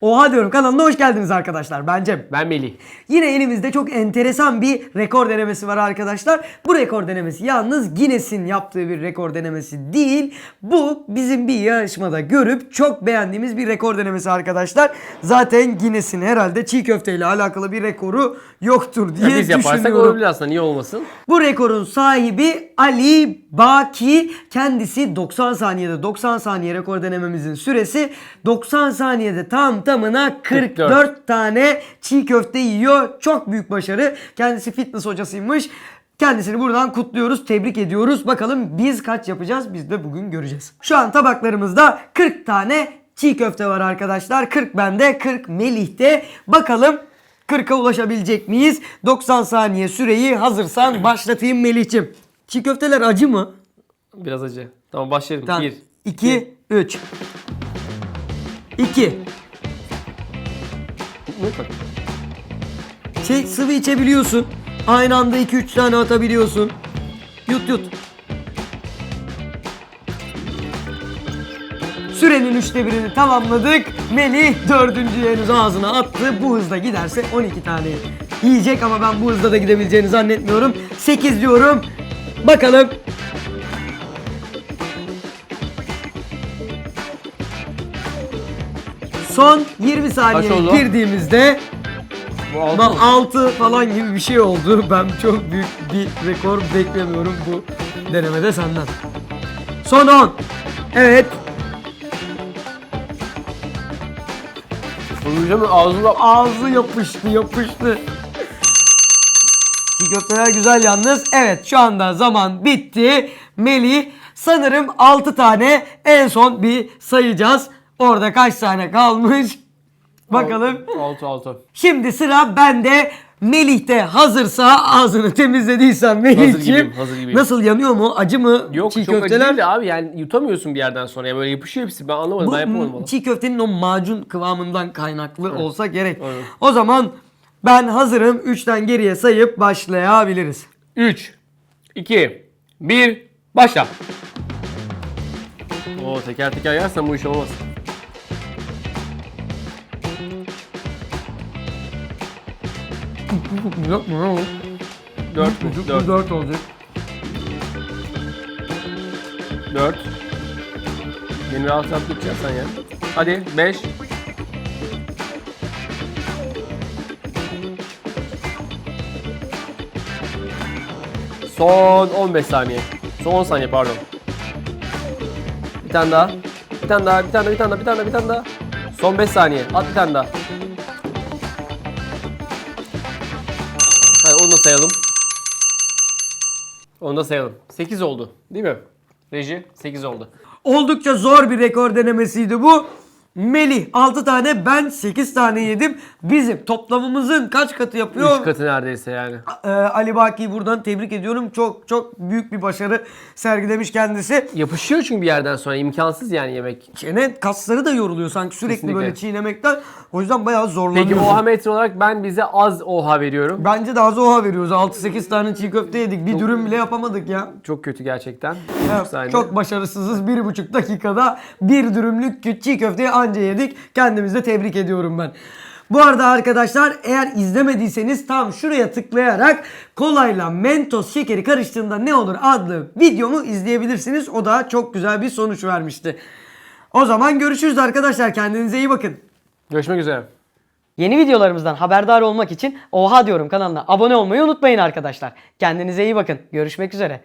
Oha diyorum kanalına hoş geldiniz arkadaşlar. Ben Cem. Ben Melih. Yine elimizde çok enteresan bir rekor denemesi var arkadaşlar. Bu rekor denemesi yalnız Guinness'in yaptığı bir rekor denemesi değil. Bu bizim bir yarışmada görüp çok beğendiğimiz bir rekor denemesi arkadaşlar. Zaten Guinness'in herhalde çiğ köfte ile alakalı bir rekoru yoktur diye Biz yaparsak düşünüyorum. olabilir aslında niye olmasın? Bu rekorun sahibi Ali Baki. Kendisi 90 saniyede 90 saniye rekor denememizin süresi 90 saniyede tam tamına 44, 44 tane çiğ köfte yiyor. Çok büyük başarı. Kendisi fitness hocasıymış. Kendisini buradan kutluyoruz, tebrik ediyoruz. Bakalım biz kaç yapacağız? Biz de bugün göreceğiz. Şu an tabaklarımızda 40 tane çiğ köfte var arkadaşlar. 40 bende, 40 Melih'te. Bakalım 40'a ulaşabilecek miyiz? 90 saniye süreyi hazırsan başlatayım Melih'cim. Çiğ köfteler acı mı? Biraz acı. Tamam başlayalım. Tamam. 1. 2, 3. 2. Şey sıvı içebiliyorsun. Aynı anda 2-3 tane atabiliyorsun. Yut yut. Sürenin üçte birini tamamladık. Melih dördüncüyü henüz ağzına attı. Bu hızda giderse 12 tane yiyecek ama ben bu hızda da gidebileceğini zannetmiyorum. 8 diyorum. Bakalım. Son 20 saniye oldu? girdiğimizde Bu altı mı? 6 falan gibi bir şey oldu. Ben çok büyük bir rekor beklemiyorum bu denemede senden. Son 10. Evet. Vuracağım ağzımda. Ağzı yapıştı yapıştı. Çiğ köfteler güzel yalnız. Evet şu anda zaman bitti. Melih sanırım 6 tane en son bir sayacağız. Orada kaç tane kalmış? Bakalım. 6 6. Şimdi sıra bende. Melih'te hazırsa ağzını temizlediysen Melih'ciğim. gibiyim, hazır gibiyim. Nasıl yanıyor mu? Acı mı Yok çiğ çok acı köfteler? değil de abi yani yutamıyorsun bir yerden sonra. Yani böyle yapışıyor hepsi. Ben anlamadım. Bu ben yapamadım onu. çiğ köftenin o macun kıvamından kaynaklı olsa gerek. Evet. O zaman ben hazırım. 3'ten geriye sayıp başlayabiliriz. 3 2 1 Başla. Oo teker teker yersen bu iş olmaz. Yok mu? 4 mü? 4. 4 olacak. 4. Beni rahat rahat geçeceksen ya. Hadi 5. Son 15 saniye. Son 10 saniye pardon. Bir tane daha, bir tane daha, bir tane daha, bir tane daha, bir tane daha. Son 5 saniye. At bir tane daha. Hadi onu da sayalım. Onu da sayalım. 8 oldu. Değil mi? Reji 8 oldu. Oldukça zor bir rekor denemesiydi bu. Melih 6 tane ben 8 tane yedim. Bizim toplamımızın kaç katı yapıyor? 3 katı neredeyse yani. Ee, Ali Baki'yi buradan tebrik ediyorum. Çok çok büyük bir başarı sergilemiş kendisi. Yapışıyor çünkü bir yerden sonra imkansız yani yemek. Çene kasları da yoruluyor sanki sürekli Kesinlikle. böyle çiğnemekten. O yüzden bayağı zorlanıyor. Peki oha metre olarak ben bize az oha veriyorum. Bence de az oha veriyoruz. 6-8 tane çiğ köfte yedik. Bir dürüm bile yapamadık ya. Çok kötü gerçekten. Evet, çok başarısızız. Bir buçuk dakikada bir dürümlük çiğ köfteyi anca yedik. Kendimizi de tebrik ediyorum ben. Bu arada arkadaşlar eğer izlemediyseniz tam şuraya tıklayarak kolayla mentos şekeri karıştığında ne olur adlı videomu izleyebilirsiniz. O da çok güzel bir sonuç vermişti. O zaman görüşürüz arkadaşlar. Kendinize iyi bakın. Görüşmek üzere. Yeni videolarımızdan haberdar olmak için Oha diyorum kanalına abone olmayı unutmayın arkadaşlar. Kendinize iyi bakın. Görüşmek üzere.